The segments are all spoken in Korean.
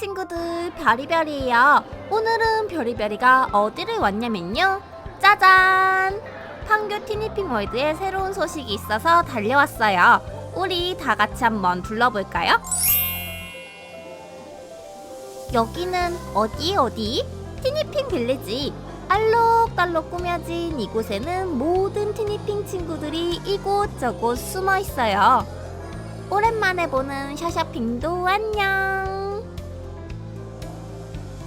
친구들 별이별이에요. 오늘은 별이별이가 어디를 왔냐면요. 짜잔! 판교 티니핑 월드에 새로운 소식이 있어서 달려왔어요. 우리 다 같이 한번 둘러볼까요? 여기는 어디 어디? 티니핑 빌리지. 알록달록 꾸며진 이곳에는 모든 티니핑 친구들이 이곳저곳 숨어 있어요. 오랜만에 보는 샤샤핑도 안녕.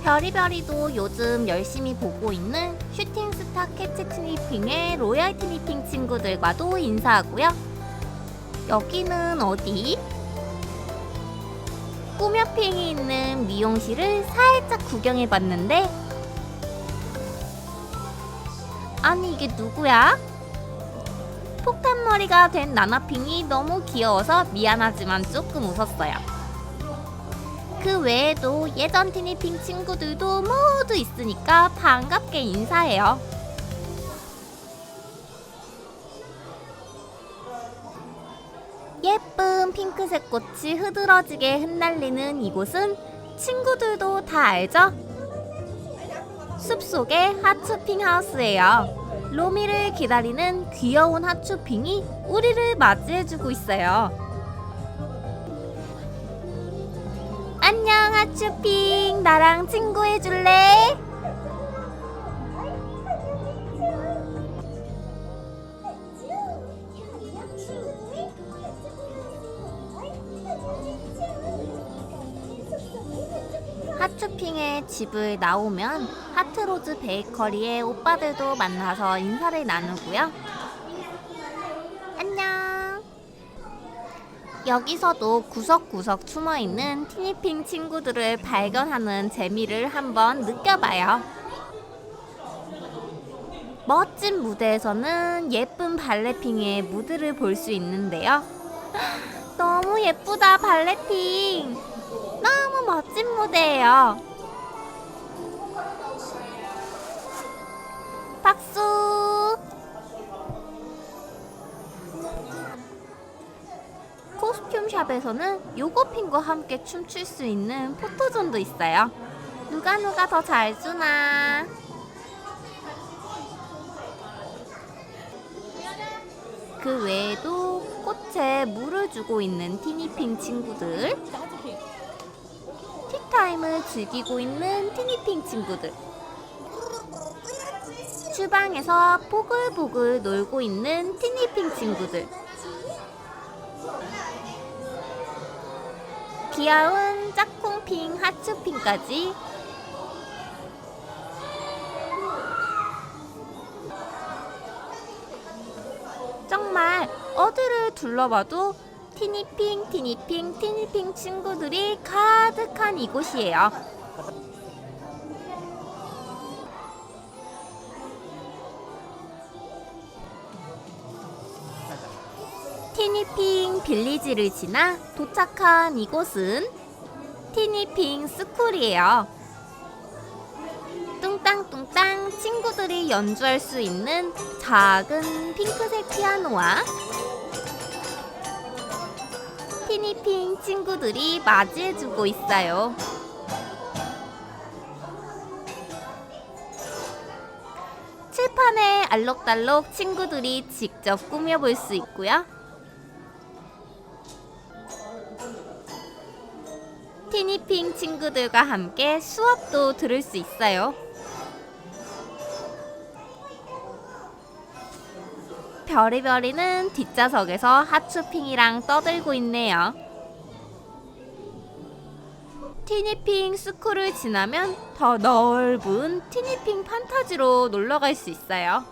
별이별이도 요즘 열심히 보고 있는 슈팅스타 캐치 티니핑의 로얄 티니핑 친구들과도 인사하고요. 여기는 어디? 꾸며핑이 있는 미용실을 살짝 구경해봤는데 아니 이게 누구야? 폭탄머리가 된 나나핑이 너무 귀여워서 미안하지만 조금 웃었어요. 그 외에도 예전 티니핑 친구들도 모두 있으니까 반갑게 인사해요. 예쁜 핑크색 꽃이 흐드러지게 흩날리는 이곳은 친구들도 다 알죠? 숲속의 하츄핑 하우스예요. 로미를 기다리는 귀여운 하츄핑이 우리를 맞이해주고 있어요. 안녕 하츄핑 나랑 친구 해줄래? 하츄핑의 집을 나오면 하트로즈 베이커리의 오빠들도 만나서 인사를 나누고요. 안녕. 여기서도 구석구석 숨어 있는 티니핑 친구들을 발견하는 재미를 한번 느껴봐요. 멋진 무대에서는 예쁜 발레핑의 무드를 볼 수 있는데요. 너무 예쁘다, 발레핑. 너무 멋진 무대예요. 박수! 코스튬 샵에서는 요거핑과 함께 춤출 수 있는 포토존도 있어요. 누가 누가 더 잘 주나? 그 외에도 꽃에 물을 주고 있는 티니핑 친구들, 티타임을 즐기고 있는 티니핑 친구들, 주방에서 보글보글 놀고 있는 티니핑 친구들, 귀여운 짝꿍핑 하츄핑까지 정말 어디를 둘러봐도 티니핑, 티니핑, 티니핑 친구들이 가득한 이곳이에요. 티니핑 빌리지를 지나 도착한 이곳은 티니핑 스쿨이에요. 뚱땅뚱땅 친구들이 연주할 수 있는 작은 핑크색 피아노와 티니핑 친구들이 맞이해주고 있어요. 칠판에 알록달록 친구들이 직접 꾸며볼 수 있고요. 티니핑 친구들과 함께 수업도 들을 수 있어요. 별이별이는 뒷좌석에서 하츄핑이랑 떠들고 있네요. 티니핑 스쿨을 지나면 더 넓은 티니핑 판타지로 놀러 갈 수 있어요.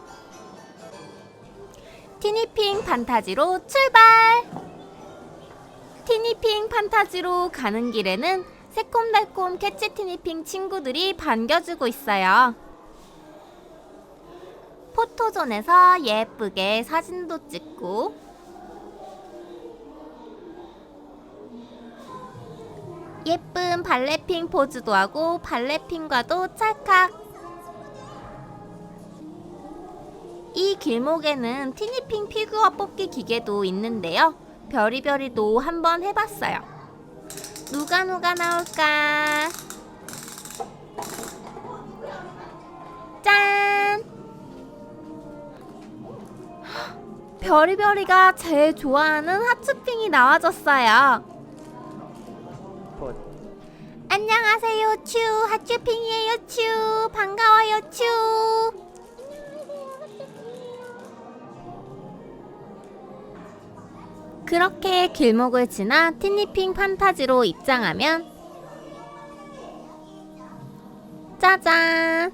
티니핑 판타지로 출발! 티니핑 판타지로 가는 길에는 새콤달콤 캐치 티니핑 친구들이 반겨주고 있어요. 포토존에서 예쁘게 사진도 찍고 예쁜 발레핑 포즈도 하고 발레핑과도 찰칵 이 길목에는 티니핑 피규어 뽑기 기계도 있는데요 별이별이도 한번 해봤어요 누가 누가 나올까? 짠! 별이별이가 제일 좋아하는 하츄핑이 나와줬어요. 봇. 안녕하세요, 츄. 하츄핑이에요, 츄. 반가워요, 츄. 그렇게 길목을 지나 티니핑 판타지로 입장하면 짜잔!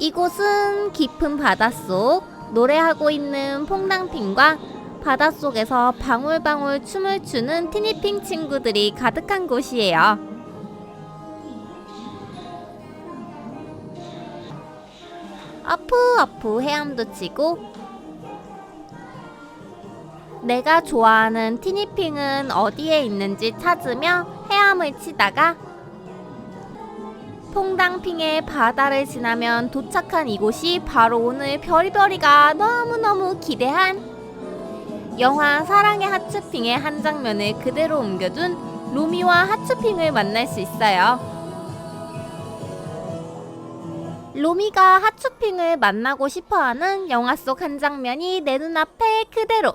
이곳은 깊은 바닷속 노래하고 있는 퐁당핑과 바닷속에서 방울방울 춤을 추는 티니핑 친구들이 가득한 곳이에요. 아프 아프 헤엄도 치고 내가 좋아하는 티니핑은 어디에 있는지 찾으며 헤엄을 치다가 퐁당핑의 바다를 지나면 도착한 이곳이 바로 오늘 별이별이가 너무너무 기대한 영화 사랑의 하츄핑의 한 장면을 그대로 옮겨둔 로미와 하츄핑을 만날 수 있어요. 로미가 하츄핑을 만나고 싶어하는 영화 속 한 장면이 내 눈앞에 그대로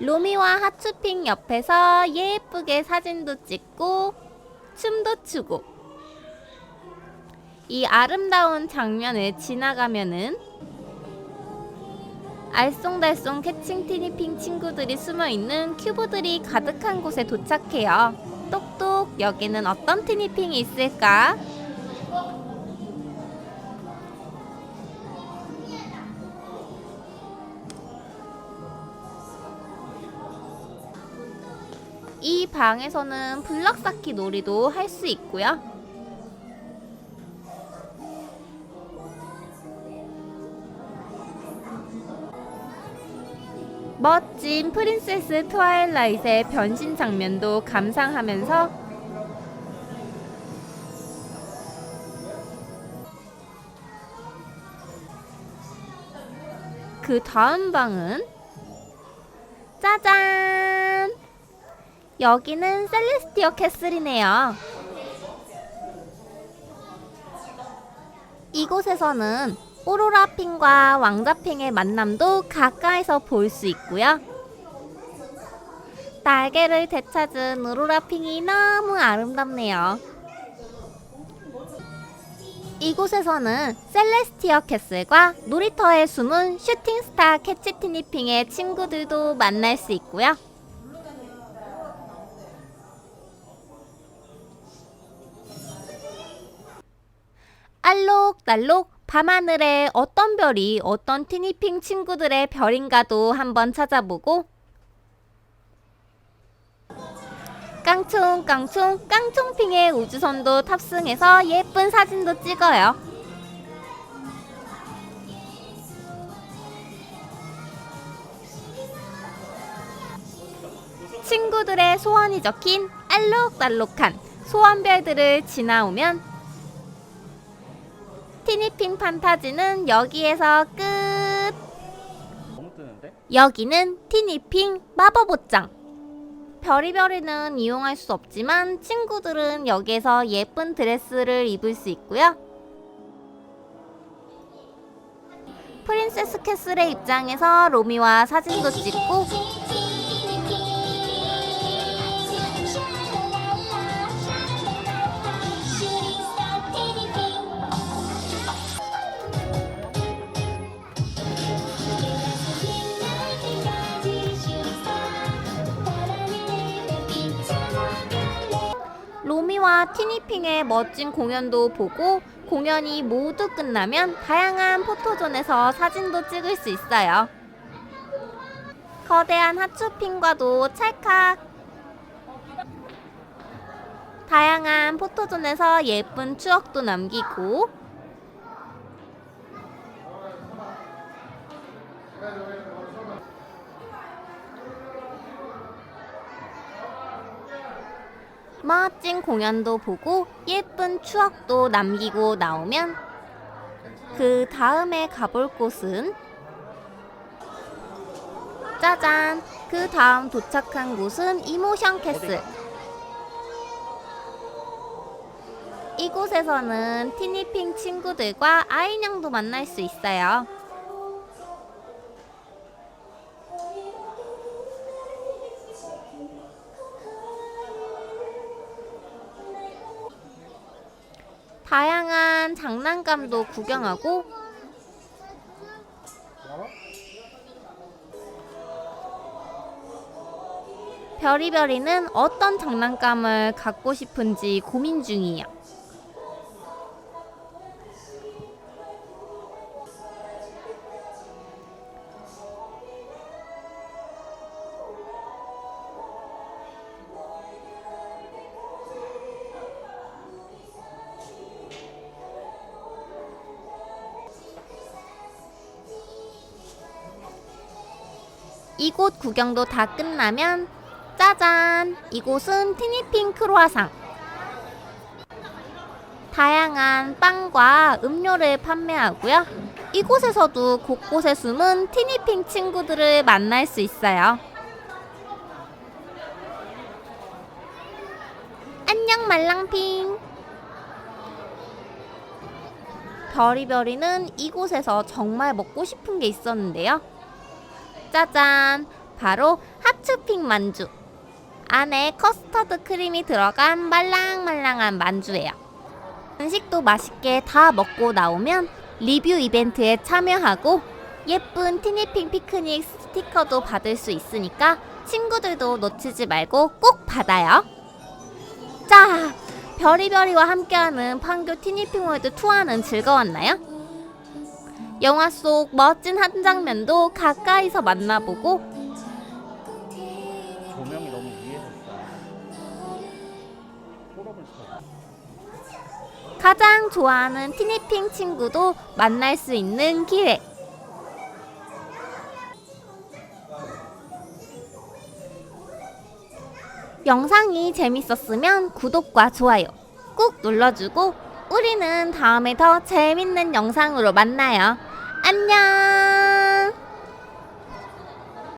로미와 하츄핑 옆에서 예쁘게 사진도 찍고 춤도 추고 이 아름다운 장면을 지나가면은 알쏭달쏭 캐칭 티니핑 친구들이 숨어 있는 큐브들이 가득한 곳에 도착해요. 똑똑 여기는 어떤 티니핑이 있을까? 이 방에서는 블럭 쌓기 놀이도 할 수 있고요. 멋진 프린세스 트와일라이트의 변신 장면도 감상하면서 그 다음 방은 짜잔! 여기는 셀레스티어 캐슬이네요. 이곳에서는 오로라 핑과 왕자 핑의 만남도 가까이서 볼 수 있고요. 날개를 되찾은 오로라 핑이 너무 아름답네요. 이곳에서는 셀레스티어 캐슬과 놀이터에 숨은 슈팅스타 캐치티니핑의 친구들도 만날 수 있고요. 알록달록 밤하늘에 어떤 별이 어떤 티니핑 친구들의 별인가도 한번 찾아보고 깡충깡충 깡충핑의 우주선도 탑승해서 예쁜 사진도 찍어요. 친구들의 소원이 적힌 알록달록한 소원별들을 지나오면 티니핑 판타지는 여기에서 끝. 너무 뜨는데? 여기는 티니핑 마법 옷장. 별이별이는 이용할 수 없지만 친구들은 여기에서 예쁜 드레스를 입을 수 있고요. 프린세스 캐슬의 입장에서 로미와 사진도 찍고 로미와 티니핑의 멋진 공연도 보고 공연이 모두 끝나면 다양한 포토존에서 사진도 찍을 수 있어요. 거대한 하츄핑과도 찰칵. 다양한 포토존에서 예쁜 추억도 남기고 멋진 공연도 보고 예쁜 추억도 남기고 나오면 그 다음에 가볼 곳은 짜잔! 그 다음 도착한 곳은 이모션 캐슬. 이곳에서는 티니핑 친구들과 아인양도 만날 수 있어요. 장난감도 구경하고 별이별이는 어떤 장난감을 갖고 싶은지 고민 중이에요. 이곳 구경도 다 끝나면 짜잔! 이곳은 티니핑 크로아상. 다양한 빵과 음료를 판매하고요. 이곳에서도 곳곳에 숨은 티니핑 친구들을 만날 수 있어요. 안녕 말랑핑. 별이별이는 이곳에서 정말 먹고 싶은 게 있었는데요. 짜잔! 바로 하츠핑 만주. 안에 커스터드 크림이 들어간 말랑말랑한 만주예요. 음식도 맛있게 다 먹고 나오면 리뷰 이벤트에 참여하고 예쁜 티니핑 피크닉 스티커도 받을 수 있으니까 친구들도 놓치지 말고 꼭 받아요. 자, 별이별이와 함께하는 판교 티니핑 월드 투어는 즐거웠나요? 영화 속 멋진 한 장면도 가까이서 만나보고 조명이 너무 위에서. 가장 좋아하는 티니핑 친구도 만날 수 있는 기회. 영상이 재밌었으면 구독과 좋아요 꾹 눌러주고 우리는 다음에 더 재밌는 영상으로 만나요. 안녕!